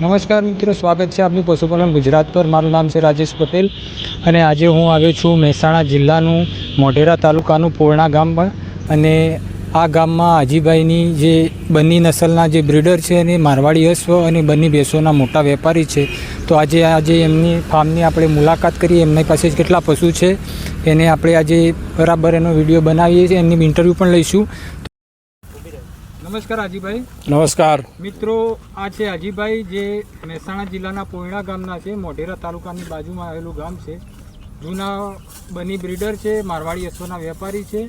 નમસ્કાર મિત્રો, સ્વાગત છે આપનું પશુપાલન ગુજરાત પર. મારું નામ છે રાજેશ પટેલ અને આજે હું આવ્યો છું મહેસાણા જિલ્લાનું મોઢેરા તાલુકાનું પોરણા ગામમાં અને આ ગામમાં હાજીભાઈની જે બંની નસલના જે બ્રીડર છે અને મારવાડી અશ્વ અને બંની ભેંસોના મોટા વેપારી છે. તો આજે આજે એમની ફાર્મની આપણે મુલાકાત કરીએ. એમની પાસે કેટલા પશુ છે, એને આપણે આજે બરાબર એનો વીડિયો બનાવીએ છીએ. એમની ઇન્ટરવ્યૂ પણ લઈશું. નમસ્કાર હાજીભાઈ નમસ્કાર. મિત્રો આ છે હાજીભાઈ જે મહેસાણા જિલ્લાના પોયણા ગામના છે મોઢેરા તાલુકાની બાજુમાં આવેલું ગામ છે. જૂના બની બ્રીડર છે મારવાડી અશ્વના વેપારી છે.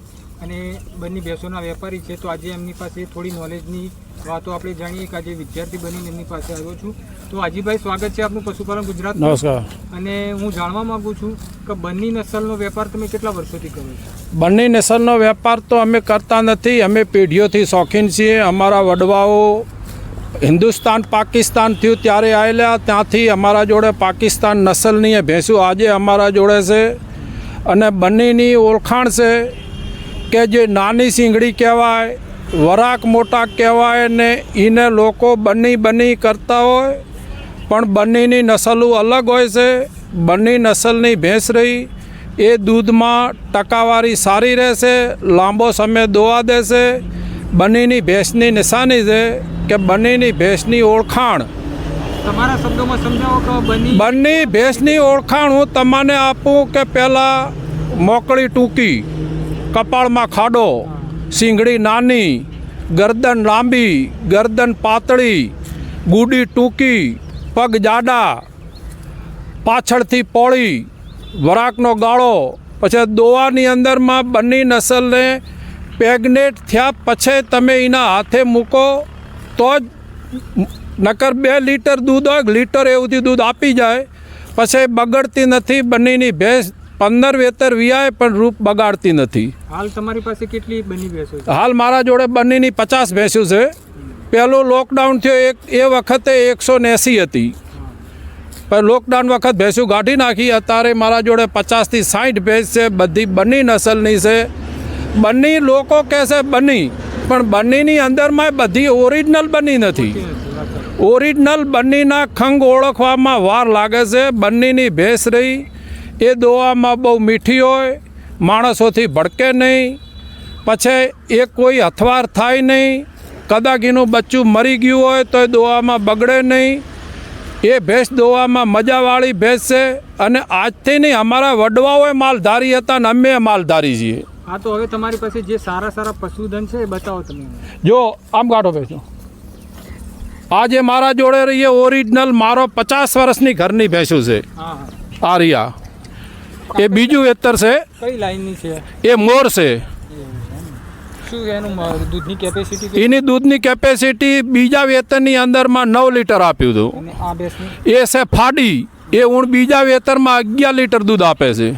અને બંને ભેંસોના વેપારી છે તો આજે એમની પાસે થોડી નોલેજની વાતો આપણે જાણીએ કે આજે વિદ્યાર્થી બનીને એમની પાસે આવ્યો છું. તો હાજીભાઈ સ્વાગત છે આપનું પશુપાલન ગુજરાત નમસ્કાર. અને હું જાણવા માગું છું કે બંની નસલનો વેપાર તમે કેટલા વર્ષોથી કરો છો? બંને નસલનો વેપાર તો અમે કરતા નથી. અમે પેઢીઓથી શોખીન છીએ. અમારા વડવાઓ હિન્દુસ્તાન પાકિસ્તાન થયું ત્યારે આવેલા. ત્યાંથી અમારા જોડે પાકિસ્તાન નસલની ભેંસું આજે અમારા જોડે છે. અને બંનેની ઓળખાણ છે કે જે નાની સિંગડી કહેવાય વરાક મોટા કહેવાય ને એને લોકો બની બની કરતા હોય. પણ બંનેની નસલો અલગ હોય છે બંને નસલની ભેંસ રહી એ દૂધમાં ટકાવારી સારી રહેશે લાંબો સમય દોવા દેશે. બંનેની ભેંસની નિશાની છે કે બંનેની ભેંસની ઓળખાણ. તમારા શબ્દોમાં સમજાવો કે બની બંને ભેંસની ઓળખાણ હું તમને આપું કે પહેલાં મોકળી ટૂંકી. કપાળમાં ખાડો સિંગડી નાની, ગરદન લાંબી, ગરદન પાતળી, ગુડી ટૂંકી, પગ જાડા, પાછળથી પોળી, વરાકનો ગાળો. પછી દોવાની અંદરમાં બંને નસલને પેગનેટ થયા પછી તમે એના હાથે મૂકો તો જ નકર બે લીટર દૂધ હોય લીટર એવુંથી દૂધ આપી જાય. પછી બગડતી નથી, બંનેની ભેંસ પંદર વેતર વિયાય પણ રૂપ બગાડતી નથી. હાલ તમારી પાસે કેટલી બની ભેંસો છે? હાલ મારા જોડે બંનેની પચાસ ભેંસું છે. પહેલું લોકડાઉન થયો એક એ વખતે એકસો એંસી હતી. પણ લોકડાઉન વખત ભેંસું ગાઢી નાખી. અત્યારે મારા જોડે પચાસથી સાઠ ભેંસ છે. બધી બંને નસલની છે. બંને લોકો કહે છે બની પણ બંનેની અંદરમાં બધી ઓરિજિનલ બની નથી. ઓરિજિનલ બંનેના ખંગ ઓળખવામાં વાર લાગે છે. બંનેની ભેંસ રહી એ દોવામાં બહુ મીઠી હોય માણસોથી ભડકે નહીં પછી એ કોઈ હથવાર થાય નહીં કદાચ એનું બચ્ચું મરી ગયું હોય તો એ દોવામાં બગડે નહીં. એ ભેંસ દોવામાં મજાવાળી ભેંસ છે અને આજથી નહીં અમારા વડવાઓએ માલધારી હતા ને અમે માલધારી છીએ. હા તો હવે તમારી પાસે જે સારા સારા પશુધન છે એ બતાવો તમે. જો આમ કાઢો ભેંસો. આજે મારા જોડે રહીએ ઓરિજિનલ મારો પચાસ વર્ષની ઘરની ભેંસું છે. આ એ બીજું વેતર છે? કઈ લાઈનની છે? એ મોર છે. એનું દૂધની કેપેસિટી બીજા વેતરની અંદરમાં નવ લીટર આપ્યું હતું. એ છે ફાડી. એ ઊણ બીજા વેતરમાં અગિયાર લીટર દૂધ આપે છે.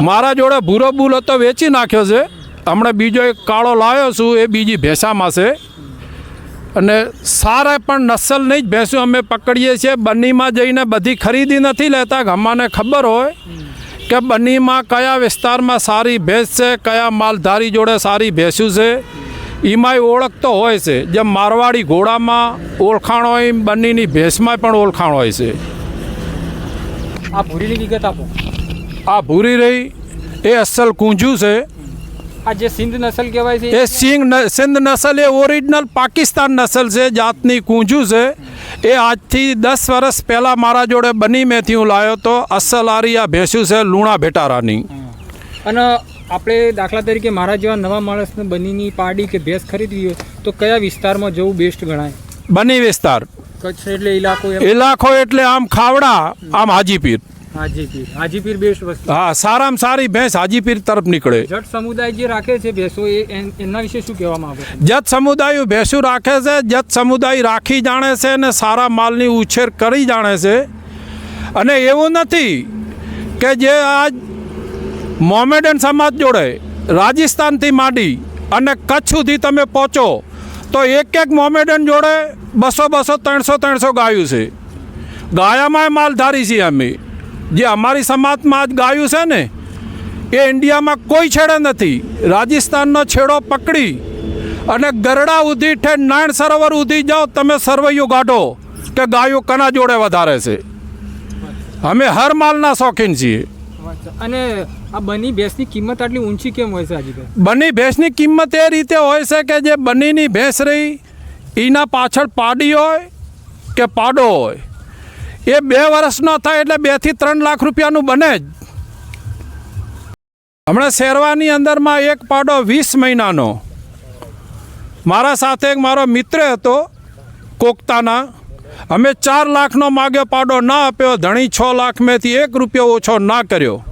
મારા જોડે ભૂરો બુલ હતો વેચી નાખ્યો છે. હમણાં બીજો એક કાળો લાવ્યો છું એ બીજી ભેંસામાં છે. અને સારા પણ નસલની જ ભેંસો અમે પકડીએ છીએ. બન્નીમાં જઈને બધી ખરીદી નથી લેતા. અમાને ખબર હોય કે બન્નીમાં કયા વિસ્તારમાં સારી ભેંસ છે કયા માલધારી જોડે સારી ભેંસું છે. એમાંય ઓળખ તો હોય છે. જેમ મારવાડી ઘોડામાં ઓળખાણ હોય એમ બંનેની ભેંસમાં પણ ઓળખાણ હોય છે. આ ભૂરીની વિગત આપો. આ ભૂરી રહી એ અસલ કૂંજું છે. આ જે સિંધ નસલ કહેવાય છે એ સિંગ સિંધ નસલ એ ઓરિજિનલ પાકિસ્તાન નસલ છે જાતની કૂંજું છે. એ આજથી દસ વર્ષ પહેલાં મારા જોડે બની મેથી હું લાવ્યો તો અસલ આરી આ ભેંસું છે લુણા ભેટારાની. અને આપણે દાખલા તરીકે મારા જેવા નવા માણસને બનીની પાડી કે ભેંસ ખરીદવી હોય તો કયા વિસ્તારમાં જવું બેસ્ટ ગણાય? બની વિસ્તાર. કચ્છ એટલે ઇલાકો ઇલાકો એટલે આમ ખાવડા આમ હાજીપીર. હાજીપીર. હાજીપીર બેસ્ટ વસ્તુ. હા સારામાં સારી ભેંસ હાજીપીર તરફ નીકળે. જટ સમુદાય જે રાખે છે ભેંસો એ એના વિશે શું કહેવામાં આવે જત સમુદાય ભેંસું રાખે છે જત સમુદાય રાખી જાણે છે અને સારા માલની ઉછેર કરી જાણે છે. અને એવું નથી કે જે આજ મોમેડન સમાજ જોડે રાજસ્થાનથી માંડી અને કચ્છ સુધી તમે પહોંચો તો એક એક મોમેડન જોડે બસો બસો ત્રણસો ત્રણસો ગાયું છે. ગાયામાં માલધારી છીએ અમે. જે અમારી સમાજમાં આજ ગાયું છે ને એ ઇન્ડિયામાં કોઈ છેડે નથી. રાજસ્થાનનો છેડો પકડી અને ગરડા ઉધી ઠે નાયણ સરોવર ઉધી જાઓ તમે સરવૈયું ગાઢો કે ગાયો કના જોડે વધારે છે. અમે હર માલના શોખીન છીએ. અને આ બની ભેંસની કિંમત આટલી ઊંચી કેમ હોય છે હાજીભાઈ બની ભેંસની કિંમત એ રીતે હોય છે કે જે બનીની ભેંસ રહી એના પાછળ પાડી હોય કે પાડો હોય. એ બે વર્ષનો થાય એટલે બેથી ત્રણ લાખ રૂપિયાનું બને જ. હમણાં શેરવાની અંદરમાં એક પાડો વીસ મહિનાનો. મારા સાથે એક મારો મિત્ર હતો, કોકતાના. અમે ચાર લાખનો માગ્યો, પાડો ના આપ્યો, ધણી છ લાખ મેંથી એક રૂપિયો ઓછો ના કર્યો.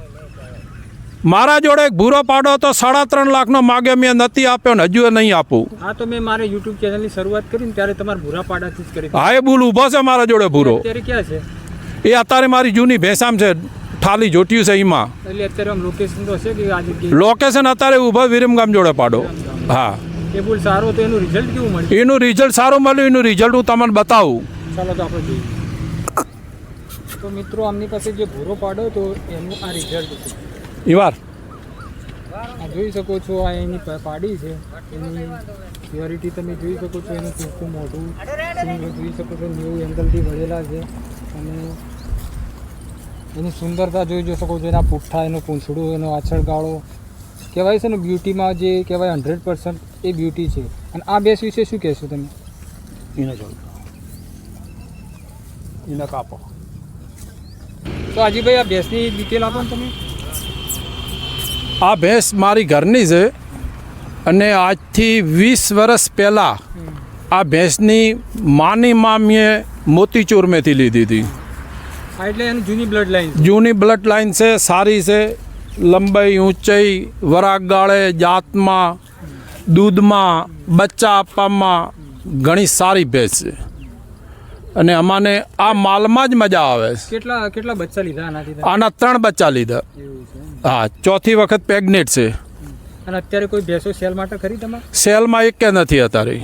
મારા જોડે એક ભૂરો પાડો તો સાડા ત્રણ લાખનો માગ્યો મેં નથી આપ્યો ને હજુ નહીં આપું. હા તો મેં મારે યુટ્યુબ ચેનલની શરૂઆત કરી ને ત્યારે તમારા ભૂરા પાડાથી જ કરી હા એ બુલ ઊભો છે મારા જોડે ભૂરો. અત્યારે ક્યાં છે? એ અત્યારે મારી જૂની ભેંસામ છે ઠાલી જોટ્યું છે એમાં. એટલે અત્યારે આમ લોકેશન તો હશે કે આ જગ્યાએ? લોકેશન અત્યારે ઊભો વિરમગામ જોડે પાડો. હા. એ બુલ સારો તો એનું રિઝલ્ટ કેવું મળ્યું? એનું રિઝલ્ટ સારું મળ્યું એનું રિઝલ્ટ હું તમને બતાવું. ચાલો તો આપણે જોઈએ. તો મિત્રો આમની પાસે જે ભૂરો પાડો તો એનું આ રિઝલ્ટ છે ઈવાર. આ જોઈ શકો છો આ એની પાડી છે. એની પ્યોરિટી તમે જોઈ શકો છો એનું ચોખ્ખું મોઢું. તમે જોઈ શકો છો ન્યૂ એંગલથી ભરેલા છે. અને એની સુંદરતા જોઈ જોઈ શકો છો એના પુઠ્ઠા એનું પૂંછડું એનો આછળ ગાળો કહેવાય છે ને બ્યુટીમાં જે કહેવાય હંડ્રેડ પર્સન્ટ એ બ્યુટી છે. અને આ બેસ વિશે શું કહેશો તમે? એને જોડો. એને કાપો. તો હાજીભાઈ આ બેસની ડિટેલ આપો ને તમે. આ ભેંસ મારી ઘરની છે અને આજથી વીસ વર્ષ પહેલાં આ ભેંસની માની માં મેં મોતીચૂર મેથી લીધી હતી. એટલે એની જૂની બ્લડ લાઈન જૂની બ્લડ લાઈન છે સારી છે લંબાઈ ઊંચાઈ વરાગ ગાળે જાતમાં દૂધમાં બચ્ચા આપવામાં ઘણી સારી ભેંસ છે. અને અમાને આ માલમાં જ મજા આવે કેટલા કેટલા બચ્ચા લીધા આનાથી આના ત્રણ બચ્ચા લીધા. હા ચોથી વખત પ્રેગ્નેટ છે. અને અત્યારે કોઈ ભેંસો સેલ માટે ખરી તમારે? સેલમાં એક કે નથી અત્યારે.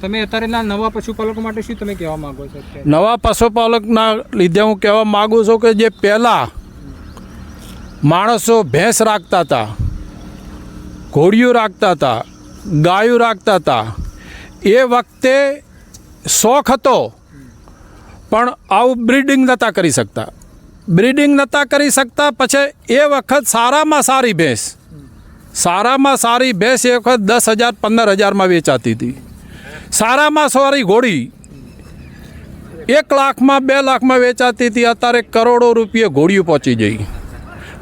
તમે અત્યારે ના નવા પશુપાલકો માટે શું તમે કહેવા માંગો છો નવા પશુપાલકના લીધે હું કહેવા માગું છું કે જે પહેલાં માણસો ભેંસ રાખતા હતા ઘોડીઓ રાખતા હતા ગાયું રાખતા હતા એ વખતે શોખ હતો, પણ આવું બ્રીડિંગ નહોતા કરી શકતા. બ્રીડિંગ નહોતા કરી શકતા, પછી એ વખત સારામાં સારી ભેંસ. સારામાં સારી ભેંસ એ વખત દસ હજાર, પંદર હજારમાં વેચાતી હતી. સારામાં સારી ઘોડી. એક લાખમાં, બે લાખમાં વેચાતી હતી, અત્યારે કરોડો રૂપિયે ઘોડીયું પહોંચી જઈ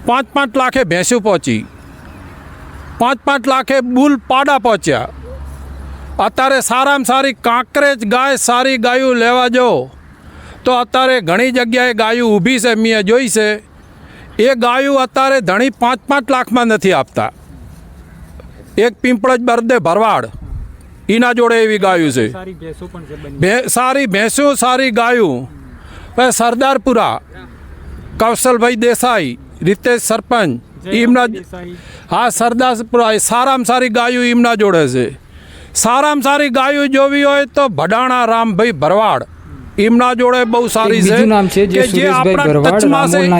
પાંચ પાંચ લાખે ભેંસું પહોંચી. પાંચ પાંચ લાખે બુલ પાડા પહોંચ્યા. અત્યારે સારામાં સારી કાંકરેજ ગાય સારી ગાયું લેવા જાઓ તો અત્યારે ઘણી જગ્યાએ ગાયું ઊભી છે મેં જોઈ છે. એ ગાયું અત્યારે ધણી પાંચ પાંચ લાખમાં નથી આપતા. એક પિંપળજ બરદે ભરવાડ. એના જોડે એવી ગાયું છે. સારી ભેંસો સારી ગાયું. પછી સરદારપુરા કૌશલભાઈ દેસાઈ રીતેશ સરપંચ એમના હા સરદારપુરા એ સારામાં સારી ગાયું એમના જોડે છે. સારામાં સારી ગાયો જોવી હોય તો ભડાણા રામભાઈ ભરવાડ. એમના જોડે બહુ સારી છે બીજું નામ છે જે સુરેશભાઈ ભરવાડ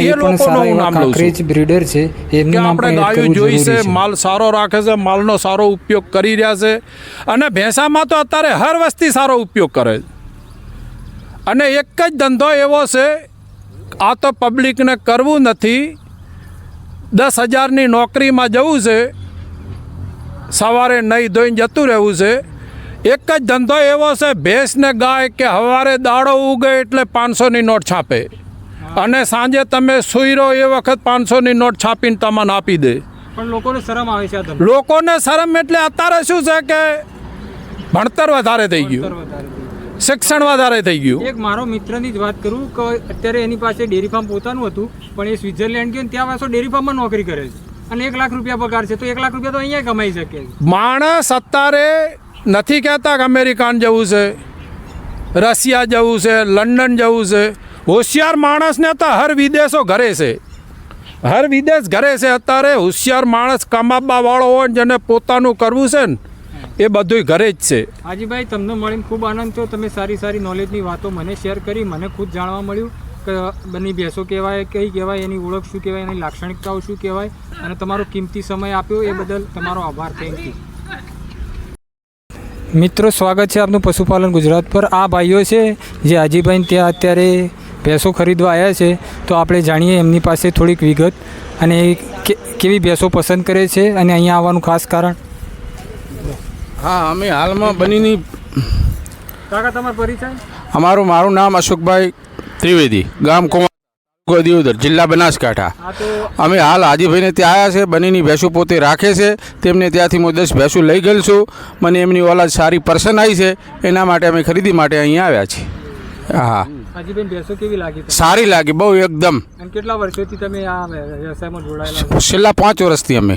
એ લોકોનું નામ કાંકરેજ બ્રીડર છે એમનું નામ આપણે ગાયું જોઈ છે છે. માલ સારો રાખે છે માલનો સારો ઉપયોગ કરી રહ્યા છે. અને ભેંસામાં તો અત્યારે હર વસ્તી સારો ઉપયોગ કરે છે. અને એક જ ધંધો એવો છે આ તો પબ્લિકને કરવું નથી. દસ હજારની નોકરીમાં જવું છે સવારે નહીં ધોઈને જતું રહેવું છે. એક જ ધંધો એવો છે ભેંસ ને ગાય કે સવારે દાડો ઉગે એટલે પાંચસોની નોટ છાપે. અને સાંજે તમે સૂઈ રહો એ વખત પાંચસોની નોટ છાપીને તમને આપી દે. પણ લોકોને શરમ આવે છે લોકોને શરમ એટલે અત્યારે શું છે કે ભણતર વધારે થઈ ગયું. શિક્ષણ વધારે થઈ ગયું. એક મારો મિત્રની જ વાત કરું કે અત્યારે એની પાસે ડેરી ફાર્મ પોતાનું હતું પણ એ સ્વિટ્ઝરલેન્ડ ગયો ને ત્યાં પાછો ડેરી ફાર્મમાં નોકરી કરે છે. અને એક લાખ રૂપિયા પગાર છે તો એક લાખ રૂપિયા તો અહીંયા કમાઈ શકે માણસ અત્યારે નથી કહેતા કે અમેરિકાન જવું છે રશિયા જવું છે લંડન જવું છે. હોશિયાર માણસને તો હર વિદેશો ઘરે છે. હર વિદેશ ઘરે છે અત્યારે હોશિયાર માણસ કમાવવાવાળો હોય જેને પોતાનું કરવું છે ને એ બધુંય ઘરે જ છે. હાજીભાઈ તમને મળીને ખૂબ આનંદ થયો. તમે સારી સારી નોલેજની વાતો મને શેર કરી મને ખુદ જાણવા મળ્યું. બની ભેંસો કહેવાય કઈ કહેવાય એની ઓળખ શું કહેવાય એની લાક્ષણિકતાઓ શું કહેવાય અને તમારો કિંમતી સમય આપ્યો એ બદલ તમારો આભાર. થેન્ક યુ મિત્રો સ્વાગત છે આપનું પશુપાલન ગુજરાત પર. આ ભાઈઓ છે જે હાજીભાઈ ત્યાં અત્યારે ભેંસો ખરીદવા આવ્યા છે તો આપણે જાણીએ એમની પાસે થોડીક વિગત અને કેવી ભેંસો પસંદ કરે છે અને અહીંયા આવવાનું ખાસ કારણ? હા અમે હાલમાં બનીની કાકા તમારો પરિચય? અમારું મારું નામ અશોકભાઈ ત્રિવેદી ગામ કોમા દિયોદર જિલ્લા બનાસકાંઠા. અમે હાલ હાજીભાઈને ત્યાં આવ્યા છે બનીની ભેંસું પોતે રાખે છે તેમને ત્યાંથી હું દસ ભેંસું લઈ ગયેલ છું. મને એમની ઓલાદ સારી પર્સન આવી છે એના માટે અમે ખરીદી માટે અહીંયા આવ્યા છીએ. હા કેવી લાગી સારી લાગી બહુ એકદમ. કેટલા વર્ષોથી તમે આ વ્યવસાયમાં જોડાયેલા છેલ્લા પાંચ વર્ષથી અમે.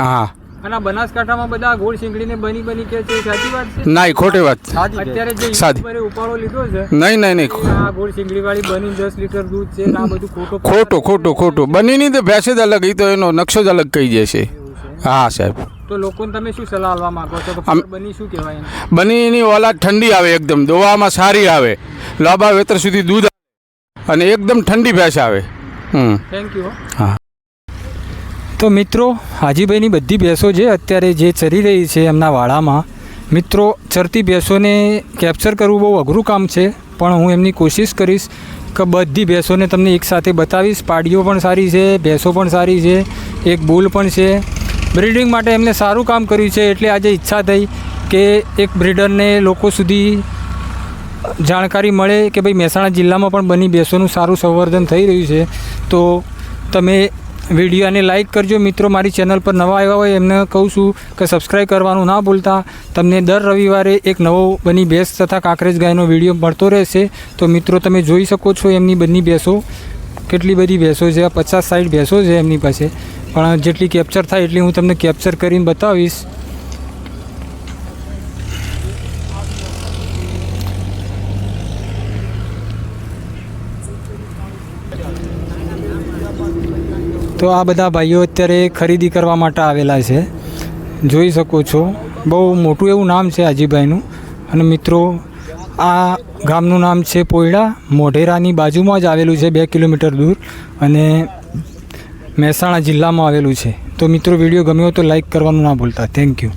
હા. અને બનાસકાંઠામાં બધા ગોળ શીંગડીને બની બની કે છે સાચી વાત છે? ના ખોટી વાત અત્યારે જે સાદી. ઉપાડો લીધો છે નહીં નહીં નહીં. આ ગોળ શીંગડી વાળી બની દસ લિટર દૂધ છે ને આ બધું ખોટું ખોટું ખોટું ખોટું બનીની તો ભેંસ જ અલગ એ તો એનો નકશો જ અલગ કહી જશે હા સાહેબ. તો લોકોને તમે શું સલાહ આપવા માંગો છો? કે બની શું કહેવાય બનીની ઓલાદ ઠંડી આવે એકદમ દોવામાં સારી આવે. લાંબા વેતર સુધી દૂધ આવે. અને એકદમ ઠંડી ભેંસ આવે. હમ. થેન્ક યુ હા. તો મિત્રો, હાજીભાઈની બધી ભેંસો જે અત્યારે જે ચરી રહી છે એમના વાડામાં. મિત્રો, ચરતી ભેંસોને કેપ્ચર કરવું બહુ અઘરું કામ છે, પણ હું એમની કોશિશ કરીશ કે બધી ભેંસોને તમને એકસાથે બતાવીશ. પાડીઓ પણ સારી છે, ભેંસો પણ સારી છે, એક બુલ પણ છે. બ્રિડિંગ માટે એમને સારું કામ કર્યું છે, એટલે આજે ઈચ્છા થઈ કે એક બ્રિડરને લોકો સુધી જાણકારી મળે કે ભાઈ મહેસાણા જિલ્લામાં પણ બની ભેંસોનું સારું સંવર્ધન થઈ રહ્યું છે. તો તમે વિડીયોને લાઇક કરજો. મિત્રો, મારી ચેનલ પર નવા આવ્યા હોય એમને કહું છું કે સબસ્ક્રાઈબ કરવાનું ના ભૂલતા. તમને દર રવિવારે એક નવો બની ભેંસ તથા કાંકરેજ ગાયનો વીડિયો મળતો રહેશે. તો મિત્રો, તમે જોઈ શકો છો એમની બધી ભેંસો. કેટલી બધી ભેંસો છે પચાસ સાઠ ભેંસો છે એમની પાસે. પણ જેટલી કેપ્ચર થાય એટલી હું તમને કેપ્ચર કરીને બતાવીશ. તો આ બધા ભાઈઓ અત્યારે ખરીદી કરવા માટે આવેલા છે. જોઈ શકો છો. બહુ મોટું એવું નામ છે હાજીભાઈનું અને મિત્રો, આ ગામનું નામ છે પોયડા. મોઢેરાની બાજુમાં જ આવેલું છે, બે કિલોમીટર દૂર. અને મહેસાણા જિલ્લામાં આવેલું છે. તો મિત્રો, વીડિયો ગમ્યો તો લાઈક કરવાનું ના ભૂલતા. Thank you